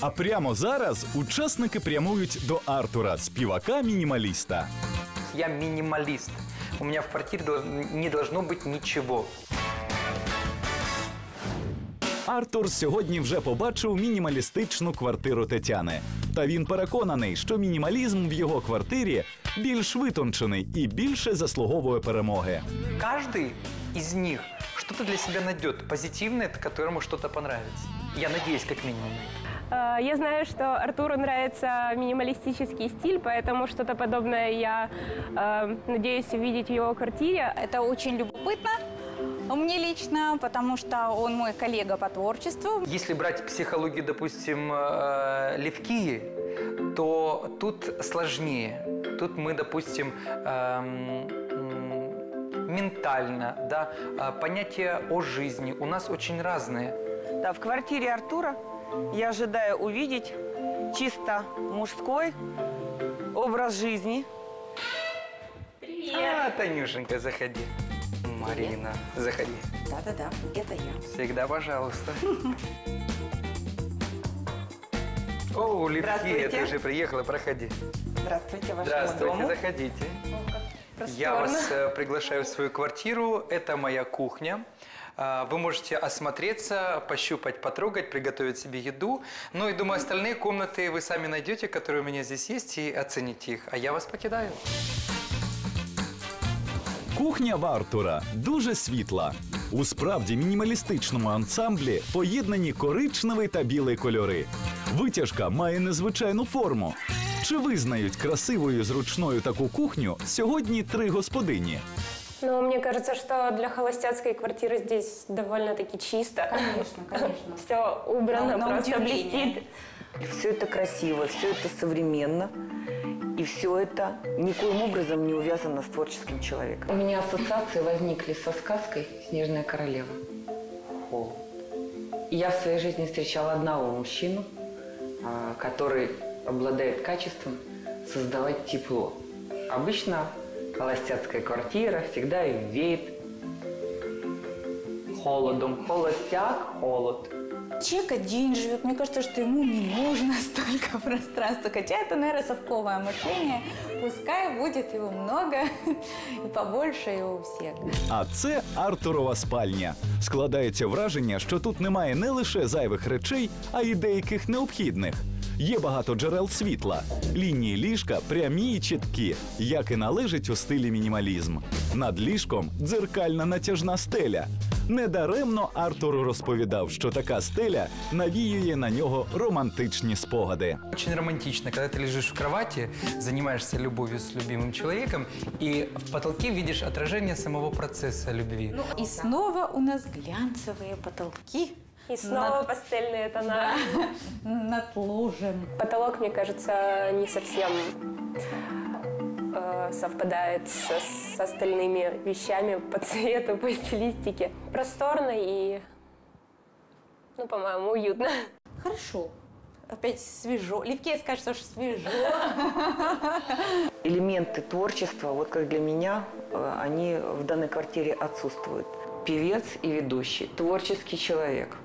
А прямо зараз учасники прямують до Артура, співака-мінімаліста. Я минималист. У меня в квартире дол- не должно быть ничего. Артур сьогодні вже побачив мінімалістичну квартиру Тетяни. Та він переконаний, що мінімалізм в його квартирі більш витончений і більше заслуговує перемоги. Каждый из них что-то для себя найдет позитивное, которому что-то понравится. Я надеюсь, как минимум. Э, Я знаю, что Артуру нравится минималистический стиль, поэтому что-то подобное я э, надеюсь увидеть в его квартире. Это очень любопытно мне лично, потому что он мой коллега по творчеству. Если брать психологию, допустим, э, Левкии, то тут сложнее. Тут мы, допустим, эм, ментально, да, понятия о жизни у нас очень разные. Да, в квартире Артура я ожидаю увидеть чисто мужской образ жизни. А, Танюшенька, заходи. Марина, заходи. Да-да-да, это я. Всегда пожалуйста. О, Здравствуйте. ты уже приехала, проходи. Здравствуйте, вашему Здравствуйте, дому. заходите. Я вас э, приглашаю в свою квартиру. Это моя кухня. А, Вы можете осмотреться, пощупать, потрогать, приготовить себе еду. Ну и думаю, остальные комнаты вы сами найдете, которые у меня здесь есть, и оцените их. А я вас покидаю. Кухня в Артура дуже світла. У справді мінімалістичному ансамблі поєднані коричневий та білий кольори. Витяжка має незвичайну форму. Чи визнають красивою зручною таку кухню сьогодні три господині? Но мне кажется, что для холостяцкой квартиры здесь довольно-таки чисто. Конечно, конечно. Все убрано, На- просто блестит. Все это красиво, все это современно. И все это никоим образом не увязано с творческим человеком. У меня ассоциации возникли со сказкой «Снежная королева». Холод. И Я в своей жизни встречала одного мужчину, а, который обладает качеством создавать тепло. Обычно холостяцкая квартира всегда и веет холодом. Холостяк, холод. Человек один живет. Мне кажется, что ему не нужно столько пространства. Хотя это, наверное, совковое мышление. Пускай будет его много и побольше и у всех. А це Артурова спальня. Складається враження, що тут немає не лише зайвих речей, а й деяких необхідних. Є багато джерел світла. Лінії ліжка прямі і чіткі, як і належить у стилі мінімалізм. Над ліжком дзеркальна натяжна стеля. Недаремно Артур розповідав, що така стеля навіює на нього романтичні спогади. Очень романтично, когда ты лежишь в кровати, занимаешься любовью с любимым человеком, и в потолке видишь отражение самого процесса любви. И снова у нас глянцевые потолки И снова пастельные тона. над ложем. Потолок, мне кажется, не совсем э, совпадает со, с остальными вещами по цвету, по стилистике. Просторно и, ну, по-моему, уютно. Хорошо. Опять свежо. Левке скажется, что свежо. Элементы творчества, вот как для меня, э, они в данной квартире отсутствуют. Певец и ведущий, творческий человек.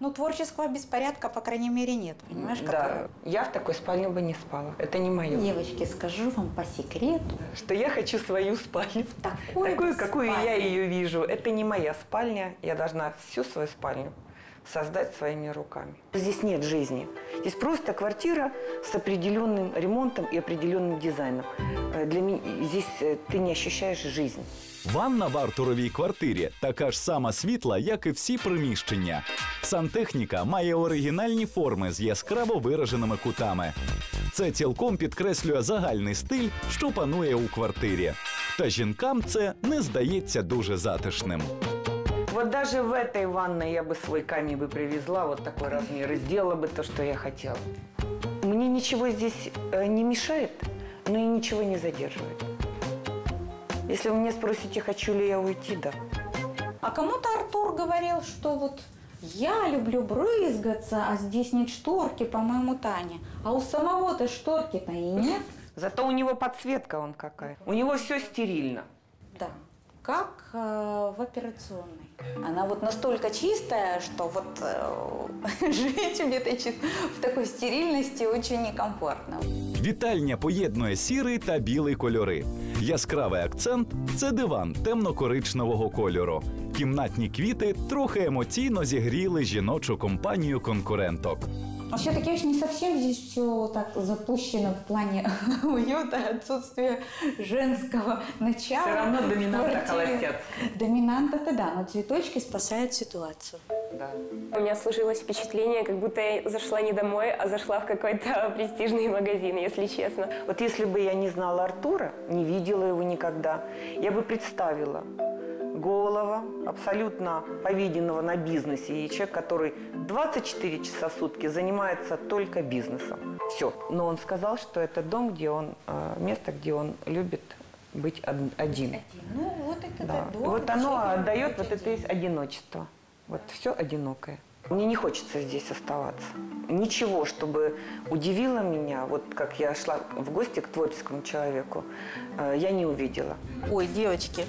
Ну, творческого беспорядка, по крайней мере, нет. Понимаешь, Да, какое? я в такой спальне бы не спала. Это не мое. Девочки, скажу вам по секрету. Что я хочу свою спальню. Такую Такую, какую спальню. я ее вижу. Это не моя спальня. Я должна всю свою спальню создать своими руками. Здесь нет жизни. Здесь просто квартира с определенным ремонтом и определенным дизайном. Э, Для меня здесь э, ты не ощущаешь жизнь. Ванна в Артуровій квартирі така ж сама світла, як і всі приміщення. Сантехніка має оригінальні форми з яскраво вираженими кутами. Це цілком підкреслює загальний стиль, що панує у квартирі. Та жінкам це не здається дуже затишним. Вот даже в этой ванной я бы свой камень бы привезла, вот такой размер, и сделала бы то, что я хотела. Мне ничего здесь э, не мешает, но и ничего не задерживает. Если вы меня спросите, хочу ли я уйти, да. А кому-то Артур говорил, что вот я люблю брызгаться, а здесь нет шторки, по-моему, Таня. А у самого-то шторки-то и нет. Зато у него подсветка он какая. У него все стерильно. Да. как э, в операционной. Она вот настолько чистая, что вот э, жить в, этой, чис- в такой стерильности очень некомфортно. Вітальня поєднує сірий та білий кольори. Яскравий акцент це диван темно-коричневого кольору. Кімнатні квіти трохи емоційно зігріли жіночу компанію конкуренток. Но все-таки не совсем здесь все так запущено в плане уюта, отсутствия женского начала. Все равно доминанта холостяцкая. Доминанта-то да, но цветочки спасают ситуацию. Да. У меня сложилось впечатление, как будто я зашла не домой, а зашла в какой-то престижный магазин, если честно. Вот если бы я не знала Артура, не видела его никогда, я бы представила голова, абсолютно поведенного на бизнесе, и человек, который 24 часа в сутки занимается только бизнесом. Все. Но он сказал, что это дом, где он, э, место, где он любит быть од- один. Ну вот это Да. И вот оно отдает вот это есть одиночество. Вот все одинокое. Мне не хочется здесь оставаться. Ничего, чтобы удивило меня, вот как я шла в гости к творческому человеку, э, я не увидела. Ой, девочки,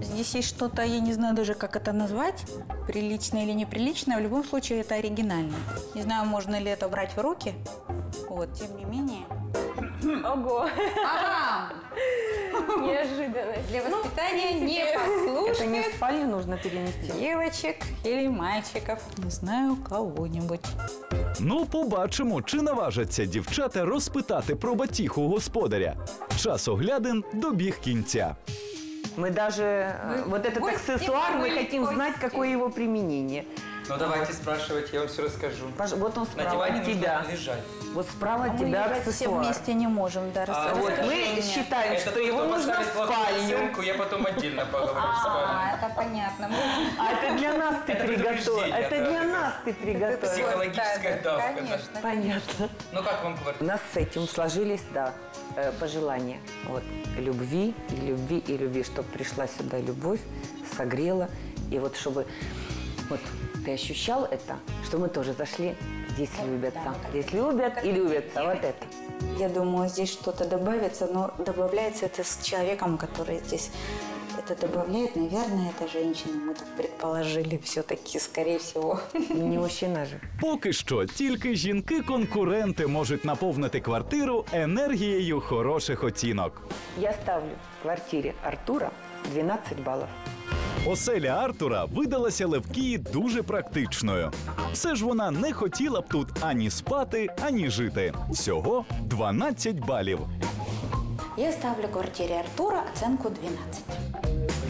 здесь есть что-то, я не знаю даже, как это назвать, приличное или неприличное. В любом случае, это оригинально. Не знаю, можно ли это брать в руки. Вот, тем не менее. Ого, Ага! неожиданность. Для воспитания Это не непослушных в спальню нужно перенести. девочек или мальчиков. Не знаю, кого-нибудь. Ну, побачимо, чи наважаться дівчата розпитати про батіху господаря. Час оглядин добіг кінця. Мы даже э, Вы вот этот гости, аксессуар, мы вы хотим знать, гости. какое его применение. Ну давайте спрашивать, я вам все расскажу. Пож- Вот он На справа диване от тебя. нужно лежать. Вот справа от Мы тебя лежать все вместе не можем, да, А, Вот мы считаем, Это что его нужно в спальню. оценку, я потом отдельно поговорю с А, вами. это понятно. Мы- А это для нас ты приготовил. Это для нас ты приготовил. Психологическая Да, да, давка, да. Конечно. Понятно. Ну как вам У квартира? нас с этим сложились, да, э, пожелания. Вот, любви, и любви, и любви, чтобы пришла сюда любовь, согрела. И вот чтобы, вот, ты ощущал это, что мы тоже зашли, здесь любятся. да, мы Здесь любят и любятся. Вот это. Я думаю, здесь что-то добавится, но добавляется это с человеком, который здесь это добавляет, наверное, это женщина. Мы так предположили все-таки, скорее всего. Не мужчина же. Поки що тільки жінки-конкуренти можуть наповнити квартиру енергією хороших оцінок. Я ставлю квартире Артура 12 баллов. Оселя Артура видалася Левкії дуже практичною. Все ж вона не хотіла б тут ані спати, ані жити. Всього 12 балів. Я ставлю квартире Артура оценку 12.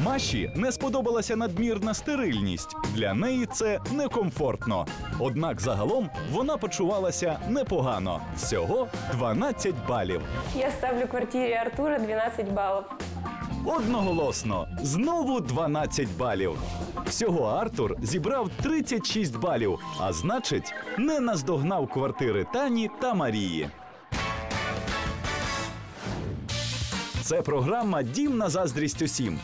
Маші не сподобалася надмірна стерильність. Для неї це некомфортно. Однак загалом вона почувалася непогано. Всього 12 балів. Я ставлю квартире Артура 12 баллов. Одноголосно, знову 12 балів. Всього Артур зібрав 36 балів, а значить, не наздогнав квартири Тані та Марії. Це програма Дім на заздрість усім.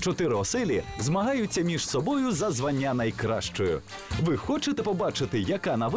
Чотири оселі змагаються між собою за звання найкращою. Ви хочете побачити, яка на